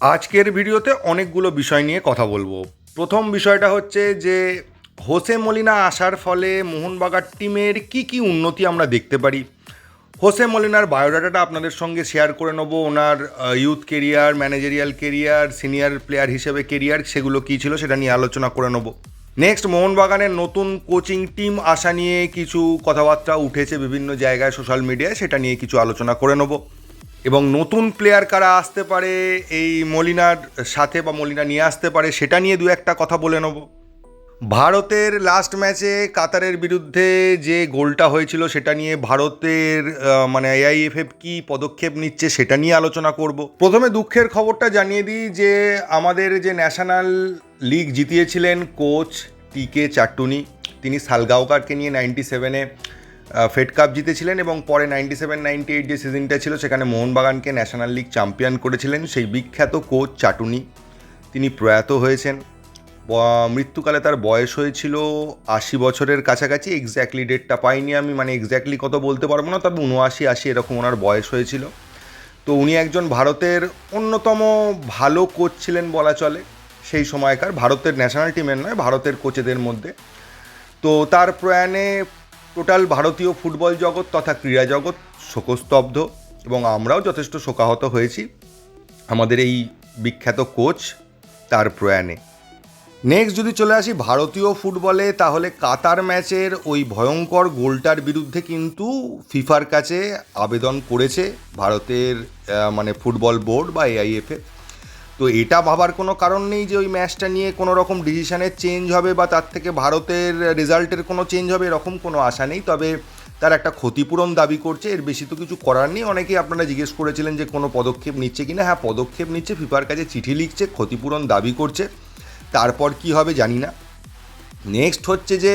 আজকের ভিডিওতে অনেকগুলো বিষয় নিয়ে কথা বলব। প্রথম বিষয়টা হচ্ছে যে, হোসে মলিনা আসার ফলে মোহনবাগান টিমের কি কি উন্নতি আমরা দেখতে পারি? হোসে মলিনার বায়োডাটাটা আপনাদের সঙ্গে শেয়ার করে নেব। ওনার youth career managerial career senior player হিসেবে কেরিয়ার সেগুলো কী ছিল সেটা নিয়ে আলোচনা করে নেব। নেক্সট মোহনবাগানের নতুন কোচিং টিম আসা নিয়ে কিছু কথাবার্তা উঠেছে বিভিন্ন জায়গায় সোশ্যাল মিডিয়ায় সেটা নিয়ে কিছু আলোচনা করে নেব। এবং নতুন প্লেয়ার কারা আসতে পারে, এই মলিনার সাথে বা মলিনা নিয়ে আসতে পারে, সেটা নিয়ে দু একটা কথা বলে নেব। ভারতের লাস্ট ম্যাচে কাতারের বিরুদ্ধে যে গোলটা হয়েছিল, সেটা নিয়ে ভারতের মানে এআইএফএফ কি পদক্ষেপ নিচ্ছে, সেটা নিয়ে আলোচনা করব। প্রথমে দুঃখের খবরটা জানিয়ে দিই যে, আমাদের যে ন্যাশনাল লিগ জিতিয়েছিলেন কোচ টিকে চাট্টুনি তিনি সালগাওকারকে নিয়ে নাইনটি সেভেনে ফেড কাপ জিতেছিলেন এবং পরে নাইনটি সেভেন নাইনটি এইট যে সিজনটা ছিল, সেখানে মোহনবাগানকে ন্যাশনাল লিগ চ্যাম্পিয়ন করেছিলেন। সেই বিখ্যাত কোচ চাটুনি, তিনি প্রয়াত হয়েছেন। মৃত্যুকালে তার বয়স হয়েছিল আশি বছরের কাছাকাছি। এক্স্যাক্টলি ডেটটা পাইনি আমি মানে এক্স্যাক্টলি কত বলতে পারব না, তবে উনআশি, আশি এরকম ওনার বয়স হয়েছিল। তো উনি একজন ভারতের অন্যতম ভালো কোচ ছিলেন বলা চলে। সেই সময়কার ভারতের ন্যাশনাল টিমের নয়, ভারতের কোচেদের মধ্যে। তো তার প্রয়াণে টোটাল ভারতীয় ফুটবল জগৎ তথা ক্রীড়া জগৎ শোকস্তব্ধ এবং আমরাও যথেষ্ট শোকাহত হয়েছি আমাদের এই বিখ্যাত কোচ তার প্রয়াণে। নেক্সট যদি চলে আসি ভারতীয় ফুটবলে, তাহলে কাতার ম্যাচের ওই ভয়ঙ্কর গোলটার বিরুদ্ধে কিন্তু ফিফার কাছে আবেদন করেছে ভারতের মানে ফুটবল বোর্ড বা এআইএফএ তো এটা ভাবার কোনো কারণ নেই যে ওই ম্যাচটা নিয়ে কোনো রকম ডিসিশনের চেঞ্জ হবে বা তার থেকে ভারতের রেজাল্টের কোনো চেঞ্জ হবে এরকম কোনো আশা নেই। তবে তার একটা ক্ষতিপূরণ দাবি করছে, এর বেশি তো কিছু করার নেই। অনেকেই আপনারা জিজ্ঞেস করেছিলেন যে কোনো পদক্ষেপ নিচ্ছে কি না হ্যাঁ পদক্ষেপ নিচ্ছে, ফিফার কাছে চিঠি লিখছে, ক্ষতিপূরণ দাবি করছে। তারপর কি হবে জানি না। নেক্সট হচ্ছে যে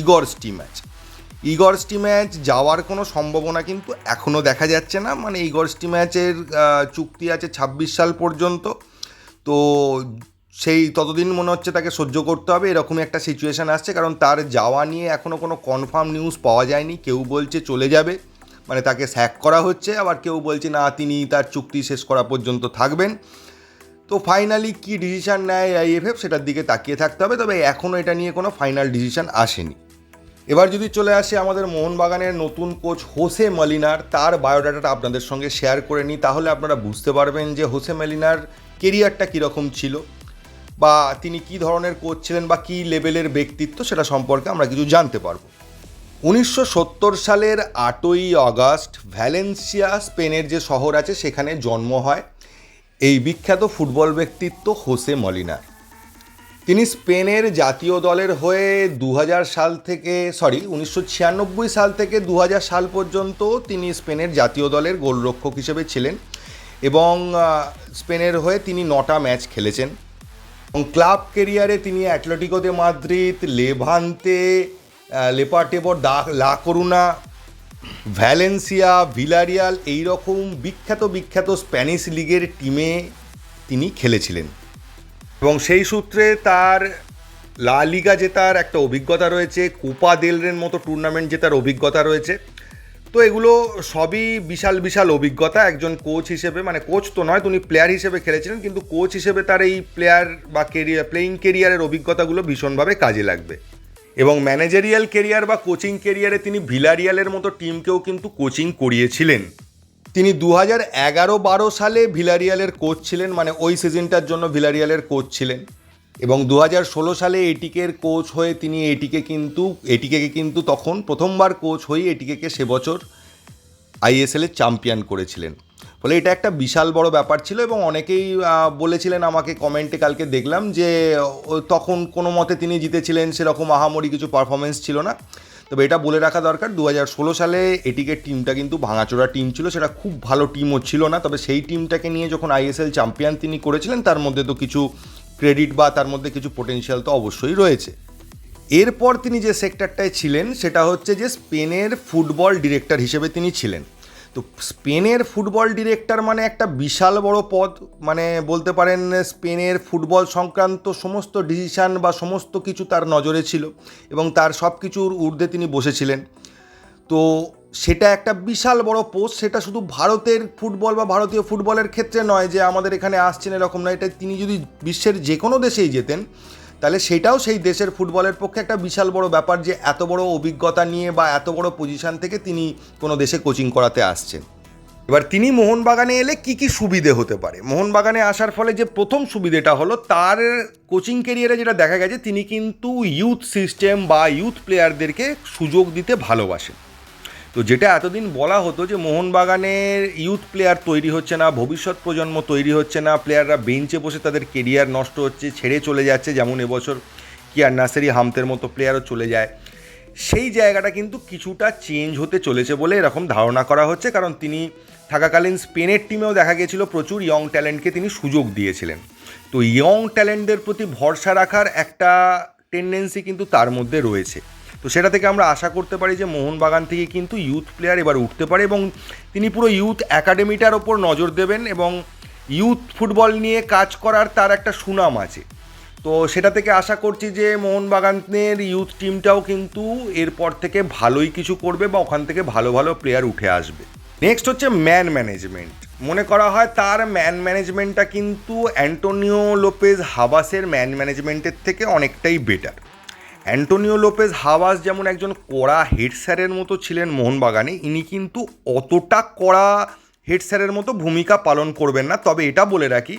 Igor Stimac. Igor Stimac যাওয়ার কোনো সম্ভাবনা কিন্তু এখনও দেখা যাচ্ছে না। মানে ইগর স্টি ম্যাচের চুক্তি আছে ছাব্বিশ সাল পর্যন্ত। তো সেই ততদিন মনে হচ্ছে তাকে সহ্য করতে হবে, এরকমই একটা সিচুয়েশান আসছে। কারণ তার যাওয়া নিয়ে এখনও কোনো কনফার্ম নিউজ পাওয়া যায়নি। কেউ বলছে চলে যাবে মানে তাকে স্যাক করা হচ্ছে। আবার কেউ বলছে, না, তিনি তার চুক্তি শেষ করা পর্যন্ত থাকবেন। তো ফাইনালি কি ডিসিশান নেয় আইএফএফ সেটার দিকে তাকিয়ে থাকতে হবে। তবে এখনও এটা নিয়ে কোনো ফাইনাল ডিসিশন আসেনি। এবার যদি চলে আসে আমাদের মোহনবাগানের নতুন কোচ হোসে মলিনার, তার বায়োডাটাটা আপনাদের সঙ্গে শেয়ার করে নিই। তাহলে আপনারা বুঝতে পারবেন যে হোসে মলিনার কেরিয়ারটা কীরকম ছিল? বা তিনি কী ধরনের কোচ ছিলেন বা কী লেভেলের ব্যক্তিত্ব সেটা সম্পর্কে আমরা কিছু জানতে পারব। উনিশশো সত্তর সালের আটই অগাস্ট ভ্যালেন্সিয়া, স্পেনের যে শহর আছে সেখানে জন্ম হয় এই বিখ্যাত ফুটবল ব্যক্তিত্ব হোসে মলিনার। তিনি স্পেনের জাতীয় দলের হয়ে দু হাজার সাল থেকে সরি উনিশশো ছিয়ানব্বই সাল থেকে দু হাজার সাল পর্যন্ত তিনি স্পেনের জাতীয় দলের গোলরক্ষক হিসেবে ছিলেন। এবং স্পেনের হয়ে তিনি নটা ম্যাচ খেলেছেন। এবং ক্লাব কেরিয়ারে তিনি Atletico de Madrid Levante uh, লেপার্টেবর দা লা করুনা ভ্যালেন্সিয়া ভিলারিয়াল এই রকম বিখ্যাত বিখ্যাত স্প্যানিশ লিগের টিমে তিনি খেলেছিলেন। এবং সেই সূত্রে তার লা লিগা জেতার একটা অভিজ্ঞতা রয়েছে কোপা দেলরের মতো টুর্নামেন্ট জেতার অভিজ্ঞতা রয়েছে। তো এগুলো সবই বিশাল বিশাল অভিজ্ঞতা। একজন কোচ হিসেবে মানে কোচ তো নয় তিনি প্লেয়ার হিসেবে খেলেছিলেন, কিন্তু কোচ হিসেবে তার এই প্লেয়ার বা কেরিয়ার প্লেয়িং কেরিয়ারের অভিজ্ঞতাগুলো ভীষণভাবে কাজে লাগবে। এবং ম্যানেজারিয়াল কেরিয়ার বা কোচিং কেরিয়ারে তিনি ভিলারিয়ালের মতো টিমকেও কিন্তু কোচিং করিয়েছিলেন। তিনি দু হাজার এগারো বারো সালে ভিলারিয়ালের কোচ ছিলেন মানে ওই সিজনটার জন্য ভিলারিয়ালের কোচ ছিলেন। এবং দু হাজার ষোলো সালে এটিকের কোচ হয়ে তিনি এটিকে কিন্তু এটিকেকে কিন্তু তখন প্রথমবার কোচ হয়ে এটিকেকে সে বছর আইএসএলের চ্যাম্পিয়ন করেছিলেন। ফলে এটা একটা বিশাল বড় ব্যাপার ছিল এবং অনেকেই বলেছিলেন আমাকে কমেন্টে, কালকে দেখলাম যে তখন কোনো মতে তিনি জিতেছিলেন, সেরকম আহামরি কিছু পারফরমেন্স ছিল না। তবে এটা বলে রাখা দরকার দু হাজার ষোলো সালে এটিকে টিমটা কিন্তু ভাঙাচোরা টিম ছিল, সেটা খুব ভালো টিমও ছিল না, তবে সেই টিমটাকে নিয়ে যখন আইএসএল চ্যাম্পিয়ন তিনি করেছিলেন, তার মধ্যে তো কিছু ক্রেডিট বা তার মধ্যে কিছু পোটেনশিয়াল তো অবশ্যই রয়েছে। এরপর তিনি যে সেক্টরটায় ছিলেন, সেটা হচ্ছে যে স্পেনের ফুটবল ডিরেক্টর হিসেবে তিনি ছিলেন। তো স্পেনের ফুটবল ডিরেক্টর মানে একটা বিশাল বড় পদ মানে বলতে পারেন স্পেনের ফুটবল সংক্রান্ত সমস্ত ডিসিশান বা সমস্ত কিছু তার নজরে ছিল এবং তার সব কিছুর ঊর্ধ্বে তিনি বসেছিলেন। তো সেটা একটা বিশাল বড় পোস্ট সেটা শুধু ভারতের ফুটবল বা ভারতীয় ফুটবলের ক্ষেত্রে নয় যে আমাদের এখানে আসছেন এরকম নয়, এটা তিনি যদি বিশ্বের যে কোনো দেশেই যেতেন, তাহলে সেটাও সেই দেশের ফুটবলের পক্ষে একটা বিশাল বড় ব্যাপার যে এত বড় অভিজ্ঞতা নিয়ে বা এত বড় পজিশন থেকে তিনি কোনো দেশে কোচিং করাতে আসছেন। এবার তিনি মোহনবাগানে এলে কি কি সুবিধে হতে পারে? মোহনবাগানে আসার ফলে যে প্রথম সুবিধেটা হলো, তার কোচিং কেরিয়ারে যেটা দেখা গেছে, তিনি কিন্তু ইউথ সিস্টেম বা ইউথ প্লেয়ারদেরকে সুযোগ দিতে ভালোবাসেন। তো যেটা এতদিন বলা হতো যে মোহনবাগানের ইউথ প্লেয়ার তৈরি হচ্ছে না, ভবিষ্যৎ প্রজন্ম তৈরি হচ্ছে না প্লেয়াররা বেঞ্চে বসে তাদের কেরিয়ার নষ্ট হচ্ছে, ছেড়ে চলে যাচ্ছে, যেমন এবছর কিয়ার নাসেরি হামতের মতো প্লেয়ারও চলে যায়। সেই জায়গাটা কিন্তু কিছুটা চেঞ্জ হতে চলেছে বলে এরকম ধারণা করা হচ্ছে, কারণ তিনি থাকাকালীন স্পেনের টিমেও দেখা গিয়েছিল, প্রচুর ইয়ং ট্যালেন্টকে তিনি সুযোগ দিয়েছিলেন। তো ইয়ং ট্যালেন্টদের প্রতি ভরসা রাখার একটা টেন্ডেন্সি কিন্তু তার মধ্যে রয়েছে। তো সেটা থেকে আমরা আশা করতে পারি যে মোহনবাগান থেকে কিন্তু ইউথ প্লেয়ার এবার উঠতে পারে এবং তিনি পুরো ইউথ একাডেমিটার ওপর নজর দেবেন এবং ইউথ ফুটবল নিয়ে কাজ করার তার একটা সুনাম আছে। তো সেটা থেকে আশা করছি যে মোহনবাগানের ইউথ টিমটাও কিন্তু এরপর থেকে ভালোই কিছু করবে বা ওখান থেকে ভালো ভালো প্লেয়ার উঠে আসবে। নেক্সট হচ্ছে ম্যান ম্যানেজমেন্ট মনে করা হয় তার ম্যান ম্যানেজমেন্টটা কিন্তু অ্যান্টোনিও লোপেজ হাবাসের ম্যান ম্যানেজমেন্টের থেকে অনেকটাই বেটার অ্যান্টোনিও লোপেজ হাওয়াস যেমন একজন কড়া হেড স্যারের মতো ছিলেন মোহনবাগানে, ইনি কিন্তু অতটা কড়া হেড স্যারের মতো ভূমিকা পালন করবেন না। তবে এটা বলে রাখি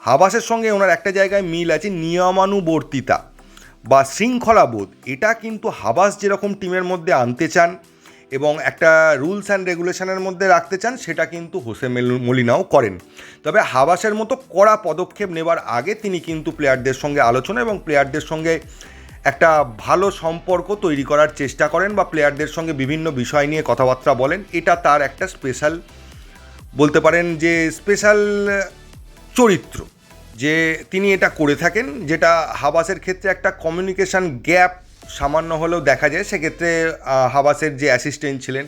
হাবাসের সঙ্গে ওনার একটা জায়গায় মিল আছে, নিয়মানুবর্তিতা বা শৃঙ্খলাবোধ। এটা কিন্তু হাবাস যেরকম টিমের মধ্যে আনতে চান এবং একটা রুলস অ্যান্ড রেগুলেশনের মধ্যে রাখতে চান, সেটা কিন্তু হোসে মেল- মলিনাও করেন। তবে হাবাসের মতো কড়া পদক্ষেপ নেবার আগে তিনি কিন্তু প্লেয়ারদের সঙ্গে আলোচনা এবং প্লেয়ারদের সঙ্গে একটা ভালো সম্পর্ক তৈরি করার চেষ্টা করেন বা প্লেয়ারদের সঙ্গে বিভিন্ন বিষয় নিয়ে কথাবার্তা বলেন, এটা তার একটা স্পেশাল বলতে পারেন যে স্পেশাল চরিত্র। যে তিনি এটা করে থাকেন, যেটা হাবাসের ক্ষেত্রে একটা কমিউনিকেশন গ্যাপ সামান্য হলেও দেখা যায়। সেক্ষেত্রে হাবাসের যে অ্যাসিস্ট্যান্ট ছিলেন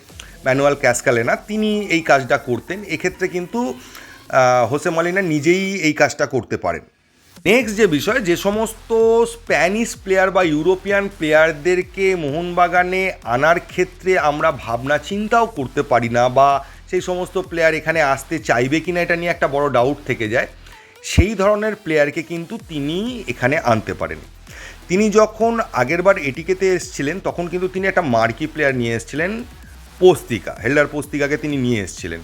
ম্যানুয়াল ক্যাসকালেনা তিনি এই কাজটা করতেন। এক্ষেত্রে কিন্তু হোসে মলিনা নিজেই এই কাজটা করতে পারেন। নেক্সট যে বিষয়, যে সমস্ত স্প্যানিশ প্লেয়ার বা ইউরোপিয়ান প্লেয়ারদেরকে মোহনবাগানে আনার ক্ষেত্রে আমরা ভাবনা চিন্তাও করতে পারি না বা সেই সমস্ত প্লেয়ার এখানে আসতে চাইবে কিনা এটা নিয়ে একটা বড় ডাউট থেকে যায়। সেই ধরনের প্লেয়ারকে কিন্তু তিনি এখানে আনতে পারেন তিনি যখন আগেরবার এটিকেতে এসেছিলেন, তখন কিন্তু তিনি একটা মার্কি প্লেয়ার নিয়ে এসেছিলেন, পোস্তিকা হেল্ডার পোস্তিকাকে তিনি নিয়ে এসেছিলেন।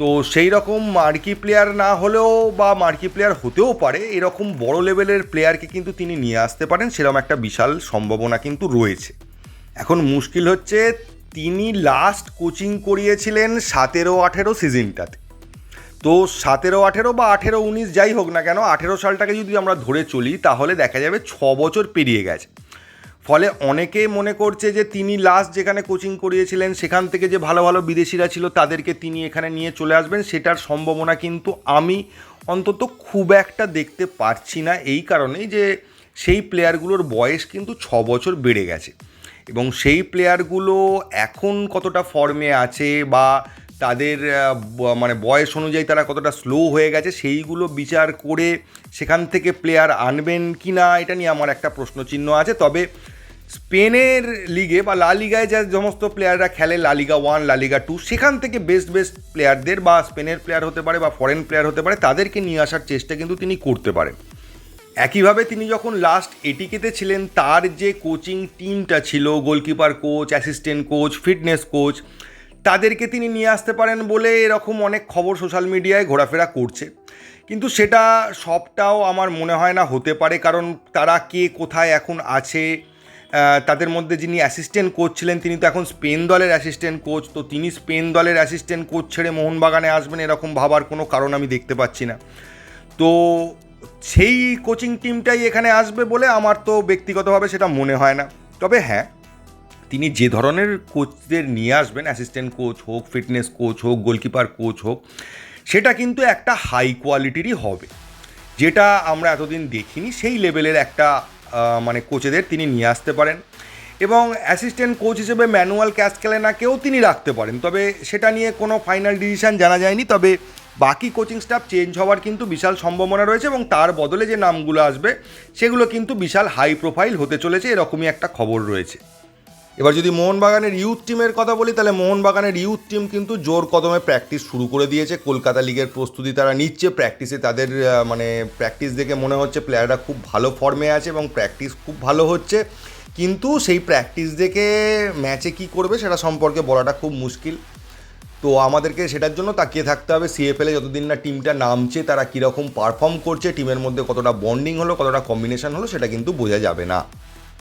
তো সেই রকম মার্কি প্লেয়ার না হলেও বা মার্কি প্লেয়ার হতেও পারে, এরকম বড় লেভেলের প্লেয়ারকে কিন্তু তিনি নিয়ে আসতে পারেন, সেরকম একটা বিশাল সম্ভাবনা কিন্তু রয়েছে। এখন মুশকিল হচ্ছে, তিনি লাস্ট কোচিং করিয়েছিলেন সতেরো আঠেরো সিজনটাতে। তো সতেরো আঠেরো বা আঠেরো উনিশ যাই হোক না কেন, আঠেরো সালটাকে যদি আমরা ধরে চলি, তাহলে দেখা যাবে ছ বছর পেরিয়ে গেছে। ফলে অনেকে মনে করছে যে তিনি লাস্ট যেখানে কোচিং করিয়েছিলেন, সেখান থেকে যে ভালো ভালো বিদেশিরা ছিল, তাদেরকে তিনি এখানে নিয়ে চলে আসবেন, সেটার সম্ভাবনা কিন্তু আমি অন্তত খুব একটা দেখতে পারছি না। এই কারণেই যে সেই প্লেয়ারগুলোর বয়স কিন্তু ছ বছর বেড়ে গেছে। এবং সেই প্লেয়ারগুলো এখন কতটা ফর্মে আছে বা তাদের মানে বয়স অনুযায়ী তারা কতটা স্লো হয়ে গেছে, সেইগুলো বিচার করে সেখান থেকে প্লেয়ার আনবেন কি না এটা নিয়ে আমার একটা প্রশ্নচিহ্ন আছে। তবে স্পেনের লিগে বা লা লিগায় যে সমস্ত প্লেয়াররা খেলে, লা লিগা ওয়ান, লা লিগা টু, সেখান থেকে বেস্ট বেস্ট প্লেয়ারদের বা স্পেনের প্লেয়ার হতে পারে বা ফরেন প্লেয়ার হতে পারে, তাদেরকে নিয়ে আসার চেষ্টা কিন্তু তিনি করতে পারেন। একইভাবে তিনি যখন লাস্ট এটিকেতে ছিলেন, তার যে কোচিং টিমটা ছিল goalkeeper coach assistant coach fitness coach তাদেরকে তিনি নিয়ে আসতে পারেন বলে এরকম অনেক খবর সোশ্যাল মিডিয়ায় ঘোরাফেরা করছে। কিন্তু সেটা সবটাও আমার মনে হয় না হতে পারে, কারণ তারা কে কোথায় এখন আছে তাদের মধ্যে যিনি অ্যাসিস্ট্যান্ট কোচ ছিলেন, তিনি তো এখন স্পেন দলের অ্যাসিস্ট্যান্ট কোচ তো তিনি স্পেন দলের অ্যাসিস্ট্যান্ট কোচ ছেড়ে মোহনবাগানে আসবেন এরকম ভাবার কোনো কারণ আমি দেখতে পাচ্ছি না। তো সেই কোচিং টিমটাই এখানে আসবে বলে আমার তো ব্যক্তিগতভাবে সেটা মনে হয় না। তবে হ্যাঁ তিনি যে ধরনের কোচদের নিয়ে আসবেন অ্যাসিস্ট্যান্ট কোচ হোক ফিটনেস কোচ হোক গোলকিপার কোচ হোক, সেটা কিন্তু একটা হাই কোয়ালিটিরই হবে। যেটা আমরা এতদিন দেখিনি, সেই লেভেলের একটা মানে কোচেদের তিনি নিয়ে আসতে পারেন। এবং অ্যাসিস্ট্যান্ট কোচ হিসেবে ম্যানুয়াল ক্যাসকেলেনাকেও তিনি রাখতে পারেন। তবে সেটা নিয়ে কোনো ফাইনাল ডিসিশান জানা যায়নি। তবে বাকি কোচিং স্টাফ চেঞ্জ হওয়ার কিন্তু বিশাল সম্ভাবনা রয়েছে এবং তার বদলে যে নামগুলো আসবে, সেগুলো কিন্তু বিশাল হাই প্রোফাইল হতে চলেছে। এরকমই একটা খবর রয়েছে। এবার যদি মোহনবাগানের ইউথ টিমের কথা বলি, তাহলে মোহনবাগানের ইউথ টিম কিন্তু জোর কদমে প্র্যাকটিস শুরু করে দিয়েছে। কলকাতা লিগের প্রস্তুতি তারা নিচ্ছে। প্র্যাকটিসে তাদের মানে প্র্যাকটিস দেখে মনে হচ্ছে প্লেয়াররা খুব ভালো ফর্মে আছে এবং প্র্যাকটিস খুব ভালো হচ্ছে। কিন্তু সেই প্র্যাকটিস দেখে ম্যাচে কি করবে সেটা সম্পর্কে বলাটা খুব মুশকিল। তো আমাদেরকে সেটার জন্য তাকিয়ে থাকতে হবে। সিএফএলে যতদিন না টিমটা নামছে, তারা কীরকম পারফর্ম করছে টিমের মধ্যে কতটা বন্ডিং হলো, কতটা কম্বিনেশন হলো, সেটা কিন্তু বোঝা যাবে না।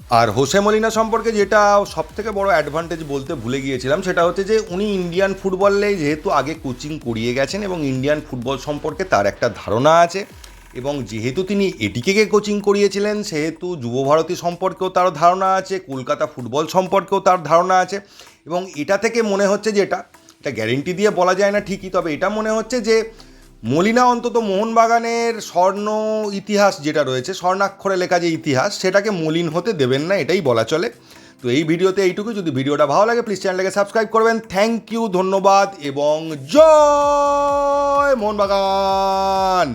আর হোসে মলিনা সম্পর্কে যেটা সব থেকে বড় অ্যাডভান্টেজ বলতে ভুলে গিয়েছিলাম, সেটা হচ্ছে যে উনি ইন্ডিয়ান ফুটবলে যেহেতু আগে কোচিং করিয়ে গেছেন এবং ইন্ডিয়ান ফুটবল সম্পর্কে তার একটা ধারণা আছে এবং যেহেতু তিনি এটিকে কোচিং করিয়েছিলেন, সেহেতু যুব ভারতী সম্পর্কেও তার ধারণা আছে, কলকাতা ফুটবল সম্পর্কেও তার ধারণা আছে এবং এটা থেকে মনে হচ্ছে যে এটা এটা গ্যারেন্টি দিয়ে বলা যায় না ঠিকই, তবে এটা মনে হচ্ছে যে মলিনা অন্তত মোহনবাগানের স্বর্ণ ইতিহাস যেটা রয়েছে, স্বর্ণাক্ষরে লেখা যে ইতিহাস, সেটাকে মলিন হতে দেবেন না, এটাই বলা চলে। তো এই ভিডিওতে এইটুকু। যদি ভিডিওটা ভালো লাগে প্লিজ চ্যানেলটাকে সাবস্ক্রাইব করবেন। থ্যাংক ইউ ধন্যবাদ, এবং জয় মোহনবাগান!